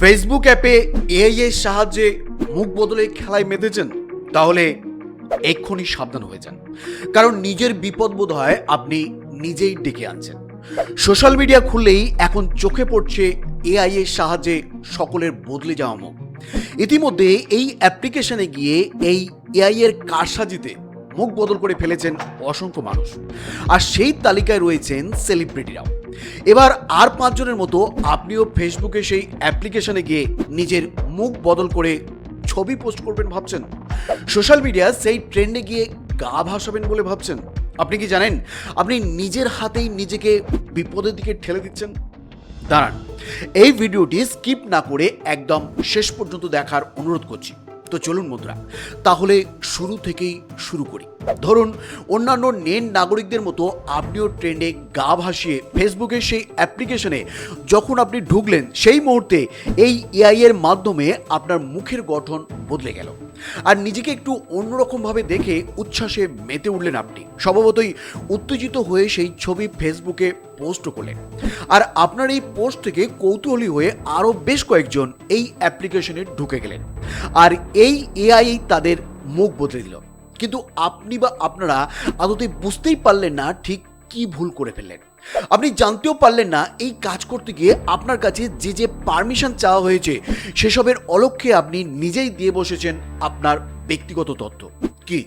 Facebook অ্যাপে AI এর সাহায্যে মুখ বদলে খেলায় মেতেছেন, তাহলে এক্ষুনি সাবধান হয়ে যান। কারণ নিজের বিপদ বোধ হয় আপনি নিজেই ডেকে আনছেন। সোশ্যাল মিডিয়া খুললেই এখন চোখে পড়ছে এআই এর সাহায্যে সকলের বদলে যাওয়া মুখ। ইতিমধ্যে এই অ্যাপ্লিকেশনে গিয়ে এই এআই এর কারসাজিতে মুখ বদল করে ফেলেছেন অসংখ্য মানুষ। আর সেই তালিকায় রয়েছেন সেলিব্রিটিরাও এবার আর পাঁচজনের মতো আপনিও ফেসবুকে সেই অ্যাপ্লিকেশনে গিয়ে নিজের মুখ বদল করে ছবি পোস্ট করবেন ভাবছেন? সোশ্যাল মিডিয়া সেই ট্রেন্ডে গিয়ে গা ভাসাবেন বলে ভাবছেন? আপনি কি জানেন? আপনি নিজের হাতেই নিজেকে বিপদের দিকে ঠেলে দিচ্ছেন? দাঁড়ান, এই ভিডিওটি স্কিপ না করে একদম শেষ পর্যন্ত দেখার অনুরোধ করছি। তো চলুন মুদ্রা তাহলে শুরু থেকেই শুরু করি। ধরুন, অন্যান্য নেন নাগরিকদের মতো আপনিও ট্রেন্ডে গা ভাসিয়ে ফেসবুকের সেই অ্যাপ্লিকেশনে যখন আপনি ঢুকলেন, সেই মুহূর্তে এই এআই এর মাধ্যমে আপনার মুখের গঠন বদলে গেল। আর নিজেকে একটু অন্যরকমভাবে দেখে উচ্ছ্বাসে মেতে উঠলেন আপনি। স্বভাবতই উত্তেজিত হয়ে সেই ছবি ফেসবুকে পোস্ট করলেন। আর আপনার এই পোস্ট থেকে কৌতূহলী হয়ে আরও বেশ কয়েকজন এই অ্যাপ্লিকেশনে ঢুকে গেলেন। আর এই এআই তাদের মুখ বদলে দিল। কিন্তু আপনি বা আপনারা আদতে বুঝতেই পারলেন না ঠিক কি ভুল করে ফেললেন? আপনি জানতেও পারলেন না, এই কাজ করতে গিয়ে আপনার কাছে যে যে পারমিশন চাওয়া হয়েছে, সেসবের অলক্ষ্যে আপনি নিজেই দিয়ে বসেছেন আপনার ব্যক্তিগত তথ্য কি?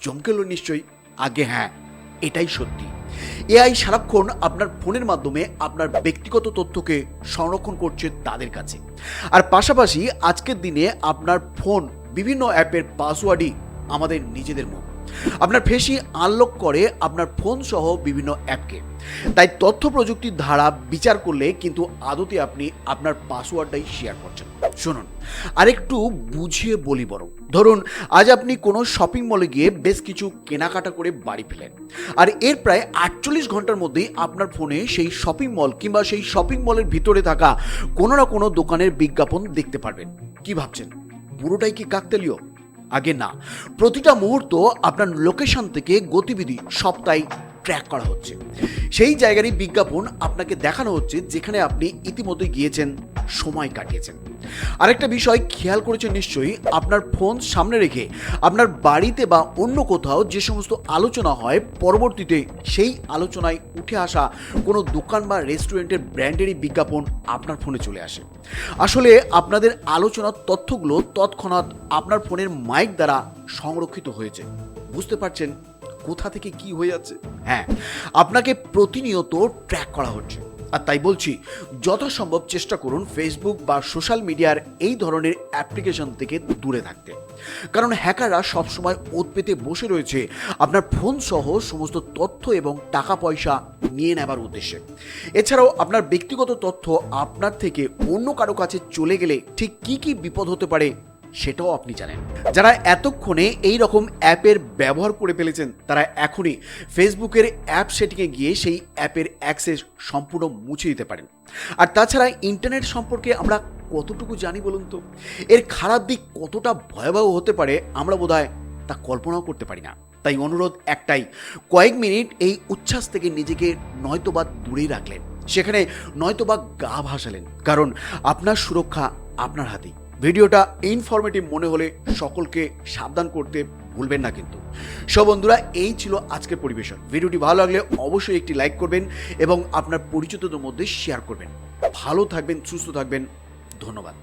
চমকেল নিশ্চয়ই? আগে হ্যাঁ এটাই সত্যি। এআই সারাক্ষণ আপনার ফোনের মাধ্যমে আপনার ব্যক্তিগত তথ্যকে সংরক্ষণ করছে তাদের কাছে। আর পাশাপাশি আজকের দিনে আপনার ফোন বিভিন্ন অ্যাপের পাসওয়ার্ডই আমাদের নিজেদের মুখ। আপনার ফেসি আনলক করে আপনার ফোন সহ বিভিন্ন অ্যাপকে তাই তথ্য প্রযুক্তির ধারা বিচার করলে কিন্তু আদতে আপনি আপনার পাসওয়ার্ডটাই শেয়ার করছেন। শুনুন, আরেকটু বুঝিয়ে বলি বরং। ধরুন, আজ আপনি কোনো শপিং মলে গিয়ে বেশ কিছু কেনাকাটা করে বাড়ি ফেলেন। আর এর প্রায় আটচল্লিশ ঘণ্টার মধ্যেই আপনার ফোনে সেই শপিং মল কিংবা সেই শপিং মলের ভিতরে থাকা কোনো না কোনো দোকানের বিজ্ঞাপন দেখতে পারবেন। কি ভাবছেন? পুরোটাই কি কাকতালীয়? আগে না। প্রতিটা মুহূর্ত আপনার লোকেশন থেকে গতিবিধি সপ্তাহে ট্র্যাক করা হচ্ছে। সেই জায়গারই বিজ্ঞাপন আপনাকে দেখানো হচ্ছে, যেখানে আপনি ইতিমধ্যে গিয়েছেন, সময় কাটিয়েছেন। আরেকটা বিষয় খেয়াল করেছেন নিশ্চয়ই, আপনার ফোন সামনে রেখে আপনার বাড়িতে বা অন্য কোথাও যে সমস্ত আলোচনা হয়, পরবর্তীতে সেই আলোচনায় উঠে আসা কোনো দোকান বা রেস্টুরেন্টের ব্র্যান্ডেরই বিজ্ঞাপন আপনার ফোনে চলে আসে। আসলে আপনাদের আলোচনার তথ্যগুলো তৎক্ষণাৎ আপনার ফোনের মাইক দ্বারা সংরক্ষিত হয়েছে। বুঝতে পারছেন কোথা থেকে কি হয়ে যাচ্ছে? হ্যাঁ আপনাকে প্রতিনিয়ত ট্র্যাক করা হচ্ছে। আর তাই বলছি, যথাসম্ভব চেষ্টা করুন ফেসবুক বা সোশ্যাল মিডিয়ার এই ধরনের অ্যাপ্লিকেশন থেকে দূরে থাকতে। কারণ হ্যাকাররা সবসময় ওত পেতে বসে রয়েছে আপনার ফোন সহ সমস্ত তথ্য এবং টাকা পয়সা নিয়ে নেবার উদ্দেশ্যে। এছাড়াও আপনার ব্যক্তিগত তথ্য আপনার থেকে অন্য কারও কাছে চলে গেলে ঠিক কি কি বিপদ হতে পারে সেটাও আপনি জানেন। যারা এতক্ষণে এই রকম অ্যাপের ব্যবহার করে ফেলেছেন, তারা এখনই ফেসবুকের অ্যাপ সেটিংয়ে গিয়ে সেই অ্যাপের অ্যাক্সেস সম্পূর্ণ মুছে দিতে পারেন। আর তাছাড়া ইন্টারনেট সম্পর্কে আমরা কতটুকু জানি বলুন তো? এর খারাপ দিক কতটা ভয়াবহ হতে পারে আমরা বোধহয় তা কল্পনাও করতে পারি না। তাই অনুরোধ একটাই, কয়েক মিনিট এই উচ্ছ্বাস থেকে নিজেকে নয়তোবা দূরেই রাখলেন। সেখানে নয়তোবা গা ভাসালেন। কারণ আপনার সুরক্ষা আপনার হাতেই। ভিডিওটা ইনফরমেটিভ মনে হলে সকলকে সাবধান করতে ভুলবেন না কিন্তু। সব বন্ধুরা, এই ছিল আজকের পরিবেশন। ভিডিওটি ভালো লাগলে অবশ্যই একটি লাইক করবেন এবং আপনার পরিচিতদের মধ্যে শেয়ার করবেন। ভালো থাকবেন, সুস্থ থাকবেন। ধন্যবাদ।